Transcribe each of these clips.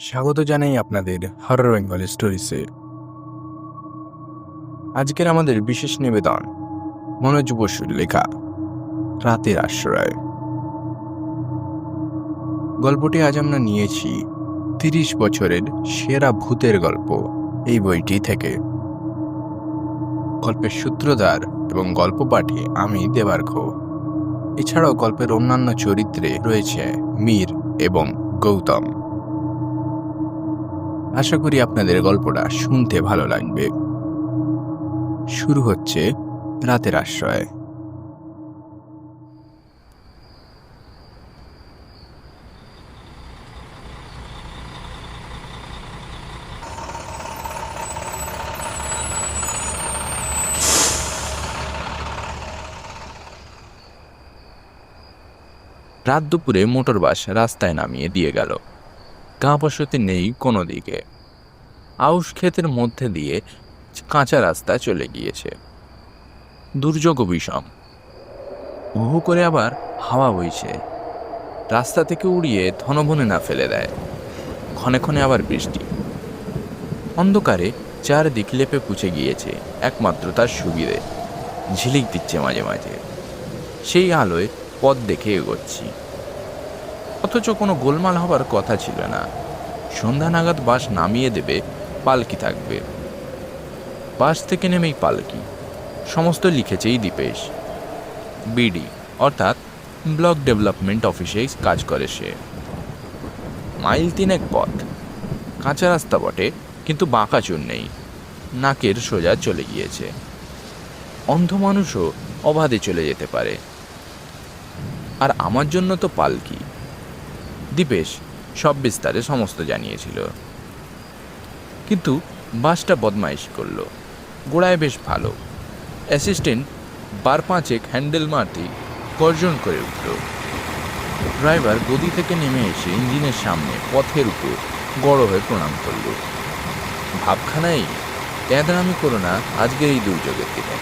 স্বাগত জানাই আপনাদের হরর বেঙ্গল স্টোরিসে আজকের আমাদের বিশেষ নিবেদন, মনোজ বসুর লেখা, রাতের আশ্রয়। গল্পটি আজ আমরা নিয়েছি তিরিশ বছরের সেরা ভূতের গল্প, এই বইটি থেকে। গল্পের সূত্রধার এবং গল্প পাঠে আমি দেবার্ঘ। এছাড়াও গল্পের অন্যান্য চরিত্রে রয়েছে মীর এবং গৌতম। আশা করি আপনাদের গল্পটা শুনতে ভালো লাগবে। শুরু হচ্ছে রাতের আশ্রয়। রাত দুপুরে মোটর বাস রাস্তায় নামিয়ে দিয়ে গেল। গা নেই কোনো দিকে। আউশ ক্ষেতের মধ্যে দিয়ে কাঁচা রাস্তা চলে গিয়েছে। দুর্যোগ বিষম। হু করে আবার হাওয়া বইছে। রাস্তা থেকে উড়িয়ে ধনবনে না ফেলে দেয়। ক্ষণে ক্ষণে আবার বৃষ্টি। অন্ধকারে চারদিক লেপে পুছে গিয়েছে একমাত্র তার সুবিধে। ঝিলিক দিচ্ছে মাঝে মাঝে। সেই আলোয় পথ দেখে এগোচ্ছি। অথচ কোনো গোলমাল হবার কথা ছিল না। সন্ধ্যা নাগাদ বাস নামিয়ে দেবে, পালকি থাকবে। বাস থেকে নেমেই পালকি। সমস্ত লিখেছেই দীপেশ। বিডি, অর্থাৎ ব্লক ডেভেলপমেন্ট অফিসে কাজ করে সে। মাইল তিনেক পথ। কাঁচা রাস্তা বটে, কিন্তু বাঁকা চুন নেই। নাকের সোজা চলে গিয়েছে। অন্ধ মানুষও অবাধে চলে যেতে পারে। আর আমার জন্য তো পালকি। দীপেশ সব বিস্তারে সমস্ত জানিয়েছিল। কিন্তু বাসটা বদমাইশি করল। গোড়ায় বেশ ভালো। অ্যাসিস্ট্যান্ট বার পাঁচেক হ্যান্ডেল মারতে গর্জন করে উঠল। ড্রাইভার গদি থেকে নেমে এসে ইঞ্জিনের সামনে পথের উপর গড় হয়ে প্রণাম করল। ভাবখানাই ট্যাদরামি করো না আজকের এই দুর্যোগের দিনে।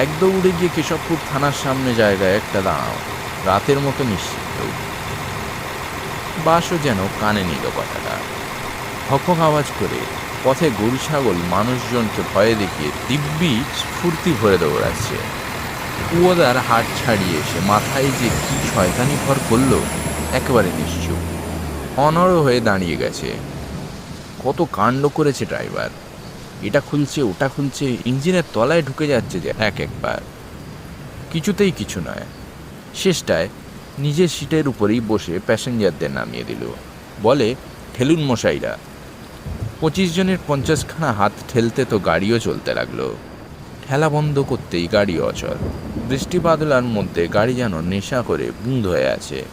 এক দৌড়ে গিয়ে কেশবপুর থানার সামনে জায়গায় একটা দাঁড়াও, রাতের মতো নিশ্চিত বাসও যেন কানে নিল কথাটা। হকক আওয়াজ করে পথে গরু ছাগল মানুষজনকে ভয়ে দেখিয়ে দিব্যি স্ফূর্তি ভরে দৌড়াচ্ছে। কুয়োদার হাট ছাড়িয়ে এসে মাথায় যে কি শয়তানি ভর করল, একেবারে নিশ্চুপ। অনড় হয়ে দাঁড়িয়ে গেছে। কত কাণ্ড করেছে ড্রাইভার। এটা খুলছে, ওটা খুলছে, ইঞ্জিনের তলায় ঢুকে যাচ্ছে যে এক একবার কিছুতেই কিছু নয়। শেষটায় নিজের সিটের উপরেই বসে প্যাসেঞ্জারদের নামিয়ে দিল। বলে ঠেলুন মশাইরা। পঁচিশ জনের পঞ্চাশখানা হাত ঠেলতে তো গাড়িও চলতে লাগল। ঠেলা বন্ধ করতেই গাড়ি অচল। বৃষ্টি বাদলার মধ্যে গাড়ি যেন নেশা করে বুঁদ হয়ে আছে।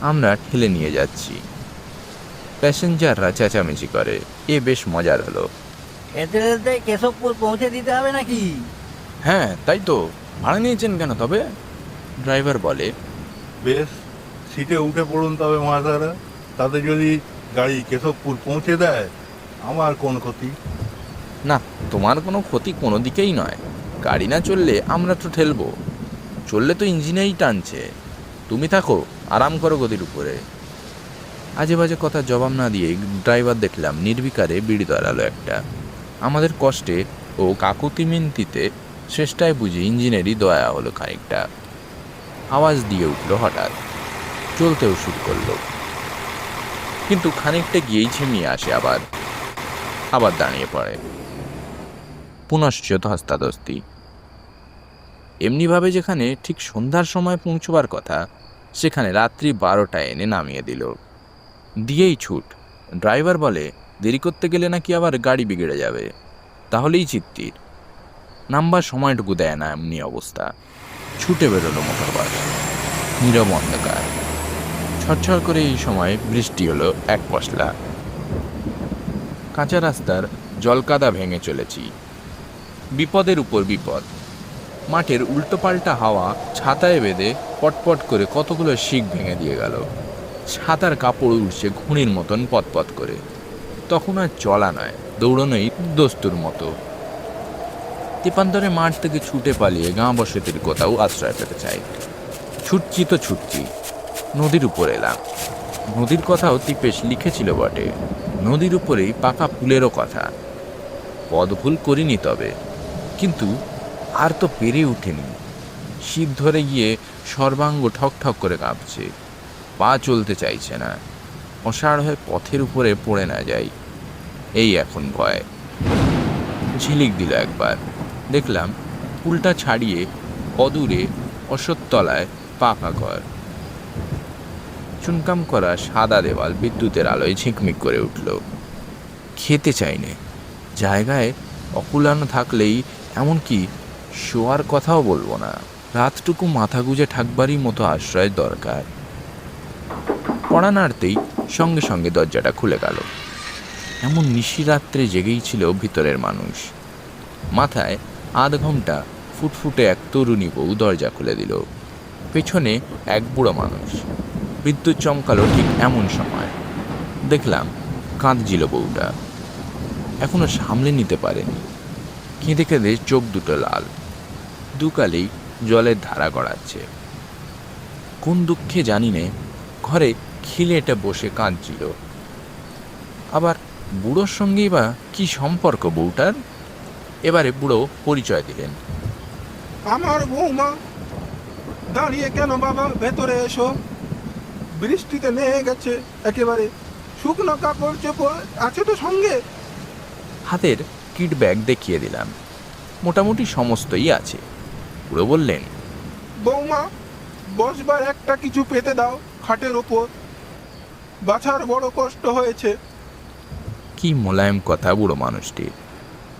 আমরা ঠেলে নিয়ে যাচ্ছি। প্যাসেঞ্জাররা চেঁচামেচি করে। এ বেশ মজার হলো। এতে এতে কেশবপুর পৌঁছে দিতে হবে নাকি? হ্যাঁ তাই তো। ভাড়া নিয়েছেন কেন তবে? ড্রাইভার বলে বেশ, সিটে উঠে পড়ুন তবে মহাশয়রা তাতে যদি গাড়ি কেশবপুর পৌঁছে দেয়, আমার কোন ক্ষতি। না, তোমার কোনো ক্ষতি কোনো দিকেই নয়। গাড়ি না চললে আমরা তো ঠেলবো। চললে তো ইঞ্জিনেই টানছে। তুমি থাকো, আরাম করো গদির উপরে। আজে বাজে কথা জবাব না দিয়ে ড্রাইভার দেখলাম নির্বিকারে বিড়ি ধরালো একটা। আমাদের কষ্টে ও কাকুতি মিনতিতে শেষটায় বুঝি ইঞ্জিনেরই দয়া হলো খানিকটা। আওয়াজ দিয়ে উঠল হঠাৎ। চলতেও শুরু করল। কিন্তু খানিকটা গিয়েই ঝিমিয়ে আসে আবার। আবার দাঁড়িয়ে পড়ে। পুনশ্চ ধস্তাধস্তি এমনিভাবে যেখানে ঠিক সন্ধ্যার সময় পৌঁছবার কথা, সেখানে রাত্রি বারোটায় এনে নামিয়ে দিল। দিয়েই ছুট। ড্রাইভার বলে, দেরি করতে গেলে নাকি আবার গাড়ি বিগড়ে যাবে? তাহলেই চিত্তির নাম্বার সময়টুকু দেয় না এমনি অবস্থা। ছুটে বেরোলো মোটর বাস। নীরব অন্ধকার। ছটছট করে এই সময় বৃষ্টি হলো এক পশলা। কাঁচা রাস্তার জলকাদা ভেঙে চলেছি। বিপদের উপর বিপদ। মাঠের উল্টোপাল্টা হাওয়া ছাতায় বেঁধে পটপট করে কতগুলো শিক ভেঙে দিয়ে গেল। ছাতার কাপড় উড়ছে ঘুড়ির মতন পতপত করে। তখন আর চলা নয়, দৌড়নোই দস্তুর মতো। তেপান্তরে মাঠ থেকে ছুটে পালিয়ে গাঁ বসতির কোথাও আশ্রয় পেতে চাই। ছুটছি তো ছুটছি, নদীর উপর এলাম। নদীর কথাও তিপেশ লিখেছিল বটে। নদীর উপরেই পাকা পুলেরও কথা। পদ ভুল করিনি তবে, কিন্তু আর তো পেরে উঠেনি। শীত ধরে গিয়ে সর্বাঙ্গ ঠক ঠক করে কাঁপছে। পা চলতে চাইছে না। অসাড় হয়ে পথের উপরে পড়ে না যাই। এই এখন ভয়। ঝিলিক দিল একবার। দেখলাম পুলটা ছাড়িয়ে অদূরে অশ্বত্থতলায় পাকা ঘর চুনকাম করা সাদা দেওয়াল বিদ্যুতের আলোয় ঝিকমিক করে উঠল। খেতে চাইনে। জায়গায় অকুলানো থাকলেই এমনকি শোয়ার কথাও বলব না। রাতটুকু মাথা গুঁজে ঠাকবারই মতো আশ্রয় দরকার। পড়া নাড়তেই সঙ্গে সঙ্গে দরজাটা খুলে গেল। এমন নিশিরাত্রে জেগেই ছিল ভিতরের মানুষ। মাথায় আধ ঘণ্টা ফুটফুটে এক তরুণী বউ দরজা খুলে দিল। পেছনে এক বুড়ো মানুষ। বিদ্যুৎ চমকালো ঠিক এমন সময়। দেখলাম কাঁদছিল বউটা। এখনও সামলে নিতে পারেনি। কেঁদে কেঁদে চোখ দুটো লাল। দুকালেই জলের ধারা গড়াচ্ছে। কোন দুঃখে জানি নে, ঘরে খিলেটে বসে কাঁদছিল। আবার বুড়োর সঙ্গেই বা কি সম্পর্ক বউটার? এবারে বুড়ো পরিচয় দিলেন। আমার বৌমা দাঁড়িয়ে কেন বাবা? ভেতরে এসো। বৃষ্টিতে নেয়ে গেছে একেবারে। শুকনো কাপড় চোপড় আছে তো সঙ্গে? হাতের কিট ব্যাগ দেখিয়ে দিলাম। মোটামুটি সমস্তই আছে। বুড়ো বললেন বৌমা বসবার একটা কিছু পেতে দাও খাটের ওপর বাছার বড় কষ্ট হয়েছে। কি মোলায়েম কথা বুড়ো মানুষটির।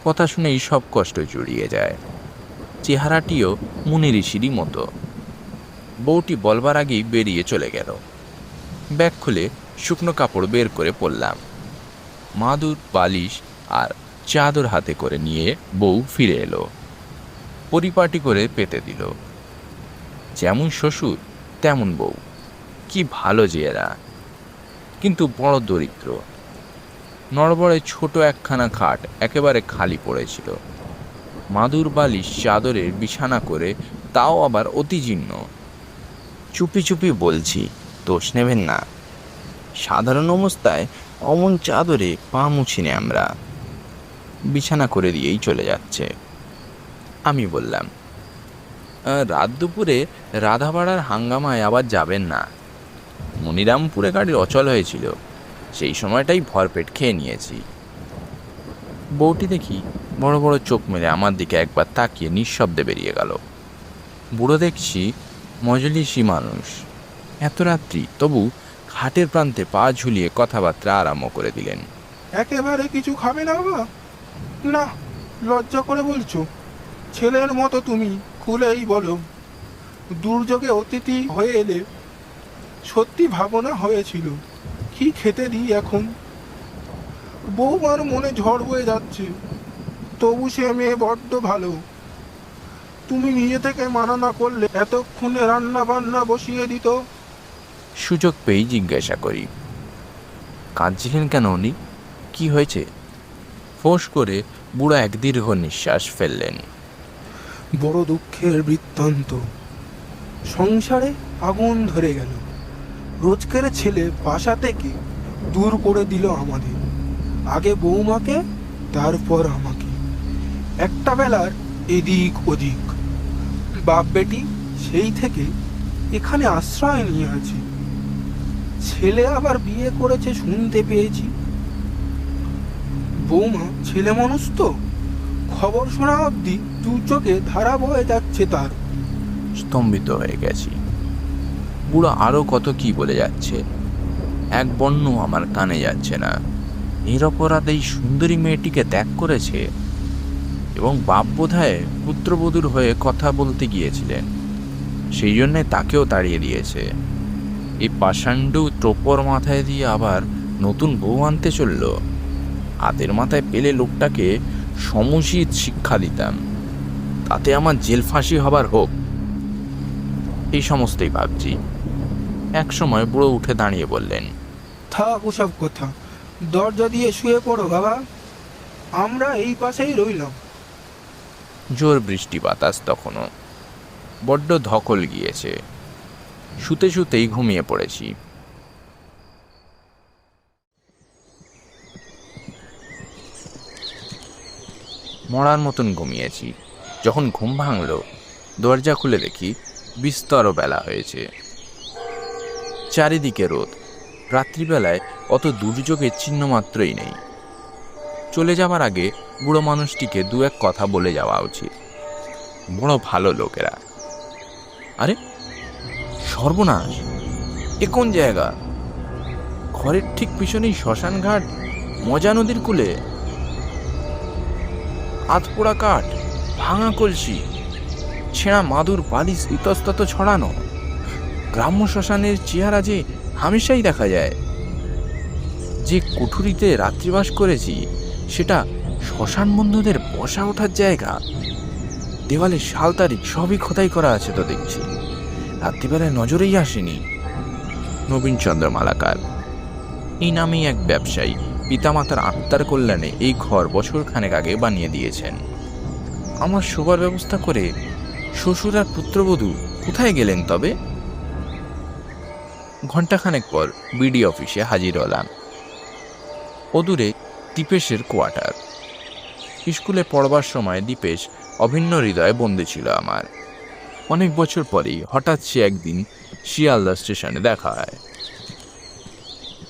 কথা শুনেই সব কষ্ট জড়িয়ে যায়। চেহারাটিও মুনি ঋষিরই মতো। বউটি বলবার আগেই বেরিয়ে চলে গেল। ব্যাগ খুলে শুকনো কাপড় বের করে পরলাম। মাদুর, বালিশ আর চাদর হাতে করে নিয়ে বউ ফিরে এলো। পরিপাটি করে পেতে দিল। যেমন শ্বশুর, তেমন বউ। কি ভালো যে এরা। কিন্তু বড় দরিদ্র। নড়বড়ে ছোট একখানা খাট একেবারে খালি পড়েছিল। মাদুর বালিশ চাদরের বিছানা করে তাও আবার অতি জীর্ণ। চুপি চুপি বলছি, দোষ নেবেন না। সাধারণ অবস্থায় অমন চাদরে পা মুছিনে আমরা। বিছানা করে দিয়েই চলে যাচ্ছে। আমি বললাম রাত দুপুরে রাধাবাড়ার হাঙ্গামায় আবার যাবেন না। মনিরামপুরে গাড়ি অচল হয়েছিল। সেই সময়টাই ভরপেট খেয়ে নিয়েছি। বউটি দেখি বড় বড় চোখ মেলে আমার দিকে একবার তাকিয়ে নিঃশব্দে বেরিয়ে গেল। বুড়ো দেখছি মজলিসি মানুষ। এত রাত্রি তবু খাটের প্রান্তে পা ঝুলিয়ে কথাবার্তা আরম্ভ করে দিলেন। একেবারে কিছু খাবে না বাবা? না, লজ্জা করে বলছো। ছেলের মতো তুমি, খুলেই বলো। দুর্যোগে অতিথি হয়ে এলে সত্যি ভাবনা হয়েছিল। কি খেতে দিই এখন? বৌমার মনে ঝড় বয়ে যাচ্ছে। তবু সে মেয়ে বড্ড ভালো। তুমি নিজে থেকে মানা না করলে এতক্ষণে রান্না বান্না বসিয়ে দিত। সুযোগ পেয়েই জিজ্ঞাসা করি। কাঁদছিলেন কেন উনি? কি হয়েছে? ফোঁস করে বুড়ো এক দীর্ঘ নিঃশ্বাস ফেললেন। বড় দুঃখের বৃত্তান্ত। সংসারে আগুন ধরে গেল। রোজকার ছেলে বাসা থেকে দূর করে দিল আমাদের। আগে বৌমাকে, তারপর আমাকে। একটা বেলার এদিক ওদিক। বাপ বেটি সেই থেকে এখানে আশ্রয় নিয়ে আছে। ছেলে আবার বিয়ে করেছে শুনতে পেয়েছি। বৌমা ছেলে মানুষ তো খবর শোনা অবধি দু চোখে ধারা বয়ে যাচ্ছে তার। স্তম্ভিত হয়ে গেছি। বুড়ো আরও কত কি বলে যাচ্ছে? এক বর্ণ আমার কানে যাচ্ছে না। নিরপরাধ এই সুন্দরী মেয়েটিকে ত্যাগ করেছে এবং বাপ বোধহয় পুত্রবধূর হয়ে কথা বলতে গিয়েছিলেন। সেই জন্যে তাকেও তাড়িয়ে দিয়েছে। এই পাষাণ্ডু টোপর মাথায় দিয়ে আবার নতুন বউ আনতে চলল। হাতের মাথায় পেলে লোকটাকে সমুচিত শিক্ষা দিতাম। তাতে আমার জেল ফাঁসি হবার হোক। এই সমস্তই ভাবছি। একসময় বুড়ো উঠে দাঁড়িয়ে বললেন থাক ওসব কথা দরজা দিয়ে শুয়ে পড়ো বাবা। আমরা এই পাশেই রইলাম। জোর বৃষ্টি বাতাস তখনও বড্ড ধকল গিয়েছে। শুতে শুতেই ঘুমিয়ে পড়েছি। মরার মতন ঘুমিয়েছি। যখন ঘুম ভাঙল দরজা খুলে দেখি বিস্তর বেলা হয়েছে। চারিদিকে রোদ। রাত্রিবেলায় অত দুর্যোগের চিহ্ন মাত্রই নেই। চলে যাবার আগে বুড়ো মানুষটিকে দু এক কথা বলে যাওয়া উচিত। বড় ভালো লোকেরা। আরে, সর্বনাশ! এ কোন জায়গা? ঘরের ঠিক পিছনেই শ্মশান ঘাট মজা নদীর কূলে। আধপোড়া কাঠ, ভাঙা কলসি, ছেঁড়া মাদুর, বালিশ, ইতস্তত ছড়ানো। গ্রাম্য শ্মশানের চেহারা যে হামেশাই দেখা যায়। যে কুঠুরিতে রাত্রিবাস করেছি, সেটা শ্মশান বন্ধুদের বসা ওঠার জায়গা। দেওয়ালে সাল তারিখ সবই খোদাই করা আছে তো দেখছি। রাত্রিবেলায় নজরেই আসেনি। নবীনচন্দ্র মালাকার। এই নামেই এক ব্যবসায়ী পিতামাতার আত্মার কল্যাণে এই ঘর বছর খানেক আগে বানিয়ে দিয়েছেন। আমার শোবার ব্যবস্থা করে শ্বশুর আর পুত্রবধূ কোথায় গেলেন তবে? ঘন্টাখানেক পর বিডি অফিসে হাজির হলাম। অদূরে দীপেশের কোয়ার্টার। স্কুলে পড়বার সময় দীপেশ অভিন্ন হৃদয়ে বন্দি ছিল আমার। অনেক বছর পরেই হঠাৎ সে একদিন শিয়ালদা স্টেশনে দেখা হয়।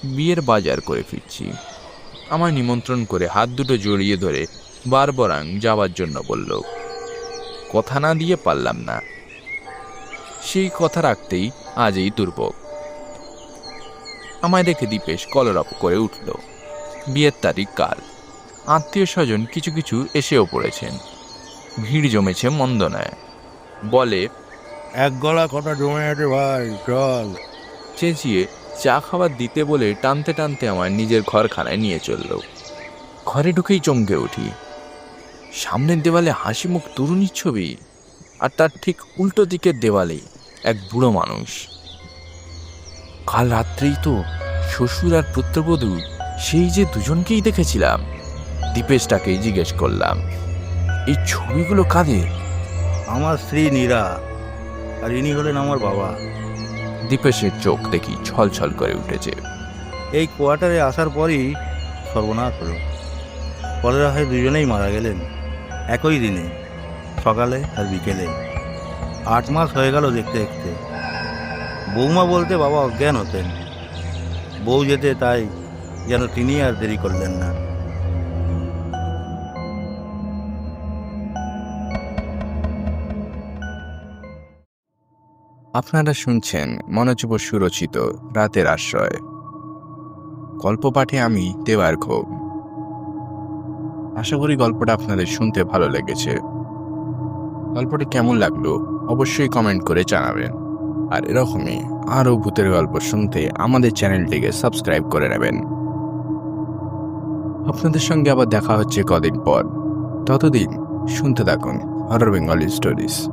বিয়ের বাজার করে ফিরছি। আমায় নিমন্ত্রণ করে হাত দুটো জড়িয়ে ধরে বারবরাং যাওয়ার জন্য বলল, কথা না দিয়ে পারলাম না। সেই কথা রাখতেই আজ এই দুর্ভোগ। আমায় দেখে দীপেশ কলরপ করে উঠল। বিয়ের তারিখ কাল। আত্মীয় স্বজন কিছু কিছু এসেও পড়েছেন। ভিড় জমেছে মন্দনায়। বলে এক গলা কথা জমে আছে ভাই চল। চেঁচিয়ে চা খাবার দিতে বলে টানতে টানতে আমার নিজের ঘরখানায় নিয়ে চলল। ঘরে ঢুকেই চমকে উঠি। সামনের দেওয়ালে হাসি মুখ তরুণীর ছবি। আর তার ঠিক উল্টো দিকের দেওয়ালে এক বুড়ো মানুষ। কাল রাত্রেই তো শ্বশুর আর পুত্রবধূ সেই যে দুজনকেই দেখেছিলাম। দীপেশটাকেই জিজ্ঞেস করলাম এই ছবিগুলো কাদের? আমার স্ত্রী নীরা আর ইনি হলেন আমার বাবা। দীপেশের চোখ দেখি ছলছল করে উঠেছে। এই কোয়ার্টারে আসার পরই সর্বনাশ হলো। কলেরা হয়ে দুজনেই মারা গেলেন একই দিনে সকালে আর বিকেলে। আট মাস হয়ে গেল দেখতে দেখতে। বৌমা বলতে বাবা অজ্ঞান হতেন। বউ যেতে তাই যেন তিনি আর দেরি করলেন না। আপনারা শুনছেন মনোযোগ সুরচিত রাতের আশ্রয়। গল্প পাঠে আমি দেওয়ার ক্ষোভ আশা করি গল্পটা আপনাদের শুনতে ভালো লেগেছে। গল্পটি কেমন লাগল অবশ্যই কমেন্ট করে জানাবেন। আর এরকমই আরও ভূতের গল্প শুনতে আমাদের চ্যানেলটিকে সাবস্ক্রাইব করে নেবেন। আপনাদের সঙ্গে আবার দেখা হচ্ছে কদিন পর। ততদিন শুনতে থাকুন হরর বেঙ্গলি স্টোরিজ।